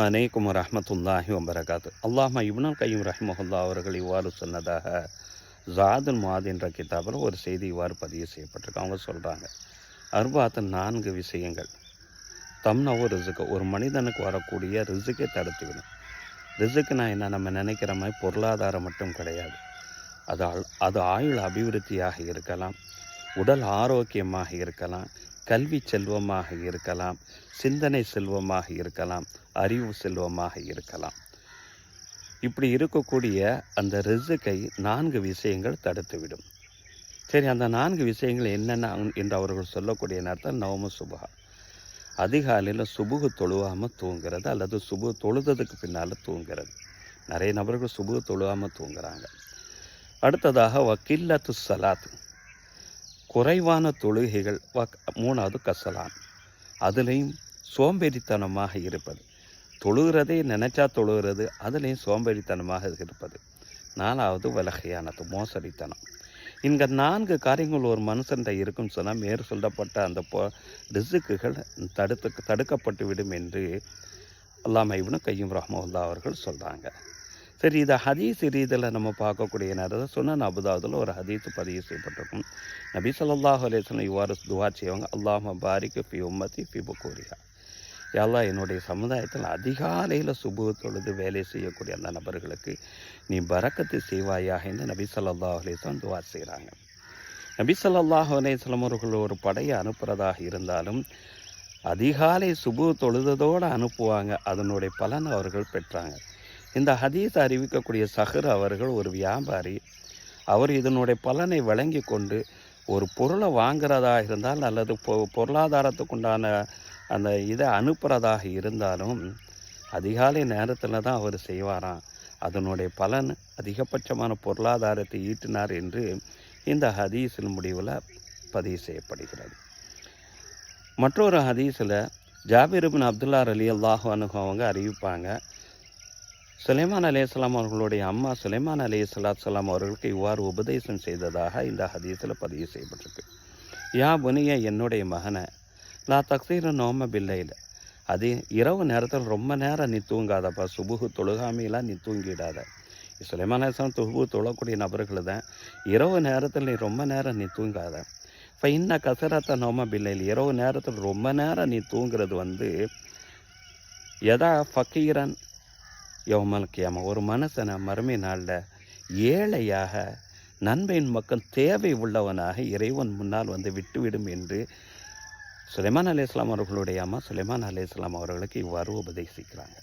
அனைக்கும் ரஹமத்துல்லாஹி வபரகாத்து. அல்லாஹா இப்னுல் கையும் ரஹ்மஹுல்லா அவர்கள் இவ்வாறு சொன்னதாக ஜாதுல் மாத் என்ற கிதாபில் ஒரு செய்தி இவ்வாறு பதிவு செய்யப்பட்டிருக்கு. அவங்க சொல்கிறாங்க அர்பாத்து நான்கு விஷயங்கள். தம்னவோ ரிசுக்கு ஒரு மனிதனுக்கு வரக்கூடிய ரிசுக்கை தடுத்துவிடும். ரிசுக்குனா என்ன? நம்ம நினைக்கிற மாதிரி பொருளாதாரம் மட்டும் கிடையாது. அது ஆள்- அது ஆயுள் அபிவிருத்தியாக இருக்கலாம் உடல் ஆரோக்கியமாக இருக்கலாம் கல்வி செல்வமாக இருக்கலாம் சிந்தனை செல்வமாக இருக்கலாம் அறிவு செல்வமாக இருக்கலாம். இப்படி இருக்கக்கூடிய அந்த ரிசுக்கை நான்கு விஷயங்கள் தடுத்துவிடும். சரி அந்த நான்கு விஷயங்கள் என்னென்ன என்று அவர்கள் சொல்லக்கூடிய நேரத்தில் நவம சுபகா அதிகாலையில் சுபுகு தொழுவாமல் தூங்குறது அல்லது சுபு தொழுததுக்கு பின்னால் தூங்குறது. நிறைய நபர்கள் சுபுகு தொழுவாமல் தூங்குறாங்க. அடுத்ததாக வக்கில்லத்து சலாத். குறைவான தொழுகைகள் வக் மூணாவது கசலான். அதுலேயும் சோம்பேறித்தனமாக இருப்பது. தொழுகிறதே நினச்சா தொழுகிறது அதுலேயும் சோம்பேறித்தனமாக இருப்பது. நாலாவது வலகையானது மோசடித்தனம். இந்த நான்கு காரியங்கள் ஒரு மனுஷன்கிட்ட இருக்குன்னு சொன்னால் மேற் சொல்லப்பட்ட அந்த பொ ரிசுக்குகள் தடுத்து தடுக்கப்பட்டு விடும் என்று அல்லாம இப்னு கையும் ரஹ்மல்லா அவர்கள் சொல்கிறாங்க சரி இதை ஹதீஸ் ரீதியில் நம்ம பார்க்கக்கூடிய நேரத்தை சொன்ன அபுதாபுதில் ஒரு ஹதீஸ் பதிவு செய்யப்பட்டிருக்கும். நபி சொல்லாஹ் அலைஹி இவ்வாறு துவா செய்வாங்க அல்லாஹ் பாரிக்கு பி உம்மதி பி புக்கூரியா யாழ்லா என்னுடைய சமுதாயத்தில் அதிகாலையில் சுபு தொழுது வேலை செய்யக்கூடிய அந்த நபர்களுக்கு நீ பறக்கத்து செய்வாயாக என்று நபி சொல்லாஹ் அலைஹி துவா செய்கிறாங்க நபி சொல்லாஹ் அலேஸ்லம் அவர்கள் ஒரு படையை அனுப்புகிறதாக இருந்தாலும் அதிகாலை சுபு தொழுததோடு அனுப்புவாங்க அதனுடைய பலன் அவர்கள் பெற்றாங்க. இந்த ஹதீஸ் அறிவிக்கக்கூடிய சஹர் அவர்கள் ஒரு வியாபாரி. அவர் இதனுடைய பலனை வழங்கி கொண்டு ஒரு பொருளை வாங்குறதா இருந்தால் அல்லது பொ பொருளாதாரத்துக்குண்டான அந்த இதை அனுப்புகிறதாக இருந்தாலும் அதிகாலை நேரத்தில் தான் அவர் செய்வாராம். அதனுடைய பலன் அதிகபட்சமான பொருளாதாரத்தை ஈட்டினார் என்று இந்த ஹதீஸின் முடிவில் பதிவு செய்யப்படுகிறது. மற்றொரு ஹதீஸில் ஜாபிர் பின் அப்துல்லா அலி அல்லாஹு அனுகு அவங்க அறிவிப்பாங்க. சுலைமான் சலாம் அவர்களுடைய அம்மா சுலைமான் சலாத் சலாம் அவர்களுக்கு இவ்வாறு உபதேசம் செய்ததாக இந்த ஹதீஸில் பதிவு செய்யப்பட்டிருக்கு. யா புனிய என்னுடைய மகனை லா தக்சீர நோம பில்லையில் அது இரவு நேரத்தில் ரொம்ப நேரம் நீ தூங்காதப்பா சுபுகு தொழுகாமையெல்லாம் நீ தூங்கிடாத. சுலைமான் அலிஸ்லாம் துபு தொழக்கூடிய நபர்கள் தான். இரவு நேரத்தில் நீ ரொம்ப நேரம் நீ தூங்காத. இப்போ இன்ன கசரத்த நோம பில்லையில் இரவு நேரத்தில் ரொம்ப நேரம் நீ தூங்குறது வந்து எதா ஃபக்கீரன் யௌமல் கியாம ஒரு மனுஷனை மறுமை நாளில் ஏழையாக நன்மையின் மக்கள் தேவை உள்ளவனாக இறைவன் முன்னால் வந்து விட்டுவிடும் என்று சுலைமான் அலி இஸ்லாம் அவர்களுடைய அம்மா சுலைமான் அலி இஸ்லாம் அவர்களுக்கு இவ்வாறு உபதேசிக்கிறாங்க.